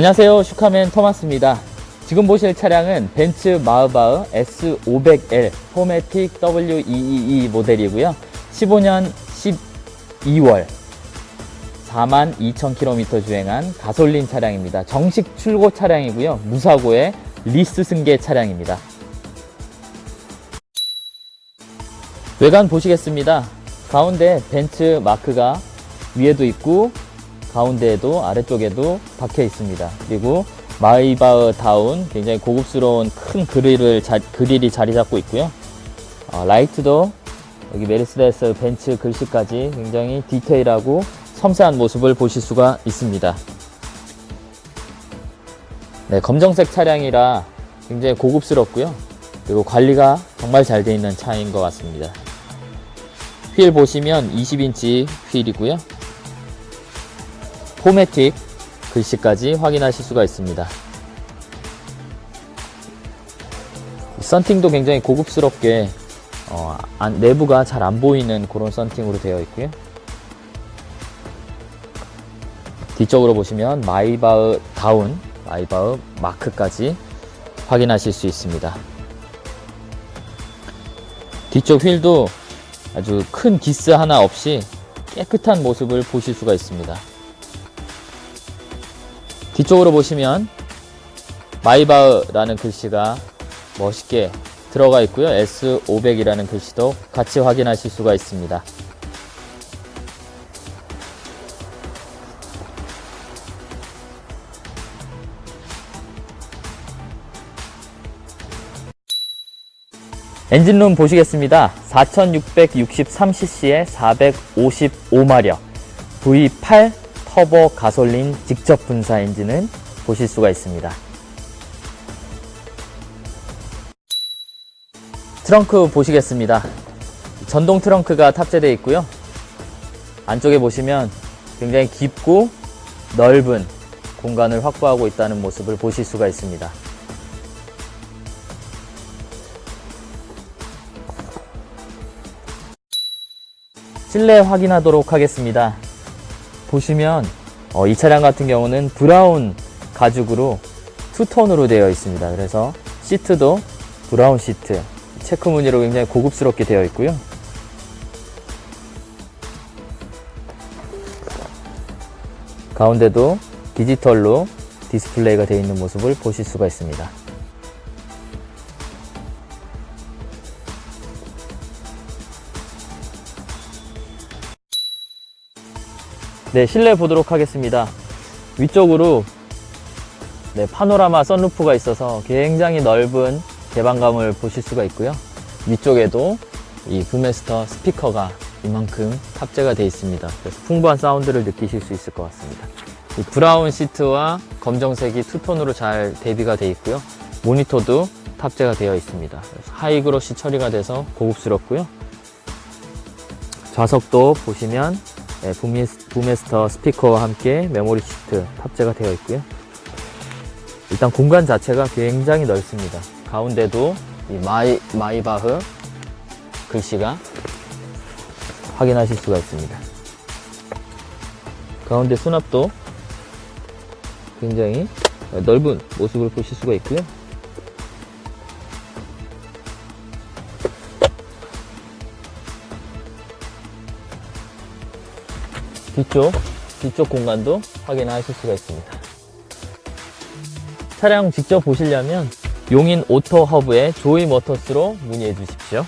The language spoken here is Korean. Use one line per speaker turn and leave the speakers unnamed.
안녕하세요. 슈카맨 토마스입니다. 지금 보실 차량은 벤츠 마으바흐 S500L 포매틱 W222 모델이고요. 15년 12월 4만 2천 km 주행한 가솔린 차량입니다. 정식 출고 차량이고요. 무사고의 리스 승계 차량입니다. 외관 보시겠습니다. 가운데 벤츠 마크가 위에도 있고 가운데에도 아래쪽에도 박혀 있습니다. 그리고 마이바흐 다운 굉장히 고급스러운 큰 그릴을 자, 그릴이 자리 잡고 있고요. 어, 라이트도 여기 메르세데스 벤츠 글씨까지 굉장히 디테일하고 섬세한 모습을 보실 수가 있습니다. 네, 검정색 차량이라 굉장히 고급스럽고요. 그리고 관리가 정말 잘 되어 있는 차인 것 같습니다. 휠 보시면 20인치 휠이고요. 포매틱 글씨까지 확인하실 수가 있습니다. 이 썬팅도 굉장히 고급스럽게 어, 안- 내부가 잘 안 보이는 그런 썬팅으로 되어 있고요. 뒤쪽으로 보시면 마이바흐 다운, 마이바흐 마크까지 확인하실 수 있습니다. 뒤쪽 휠도 아주 큰 기스 하나 없이 깨끗한 모습을 보실 수가 있습니다. 뒤쪽으로 보시면 마이바흐라는 글씨가 멋있게 들어가 있고요. S500이라는 글씨도 같이 확인하실 수가 있습니다. 엔진룸 보시겠습니다. 4663cc의 455마력 V8 터보 가솔린 직접 분사 엔진을 보실 수가 있습니다. 트렁크 보시겠습니다. 전동 트렁크가 탑재되어 있고요. 안쪽에 보시면 굉장히 깊고 넓은 공간을 확보하고 있다는 모습을 보실 수가 있습니다. 실내 확인하도록 하겠습니다. 보시면 어, 이 차량 같은 경우는 브라운 가죽으로 투톤으로 되어 있습니다. 그래서 시트도 브라운 시트, 체크 무늬로 굉장히 고급스럽게 되어 있고요. 가운데도 디지털로 디스플레이가 되어 있는 모습을 보실 수가 있습니다. 네, 실내 보도록 하겠습니다. 위쪽으로 네, 파노라마 선루프가 있어서 굉장히 넓은 개방감을 보실 수가 있고요. 위쪽에도 이 부메스터 스피커가 이만큼 탑재가 되어 있습니다. 그래서 풍부한 사운드를 느끼실 수 있을 것 같습니다. 이 브라운 시트와 검정색이 투톤으로 잘 대비가 되어 있고요. 모니터도 탑재가 되어 있습니다. 하이그로시 처리가 돼서 고급스럽고요. 좌석도 보시면 네, 부미스, 부메스터 스피커와 함께 메모리 시트 탑재가 되어 있고요. 일단 공간 자체가 굉장히 넓습니다. 가운데도 이 마이, 마이바흐 글씨가 확인하실 수가 있습니다. 가운데 수납도 굉장히 넓은 모습을 보실 수가 있고요. 뒤쪽, 뒤쪽 공간도 확인하실 수가 있습니다. 차량 직접 보시려면 용인 오토 허브의 조이 모터스로 문의해 주십시오.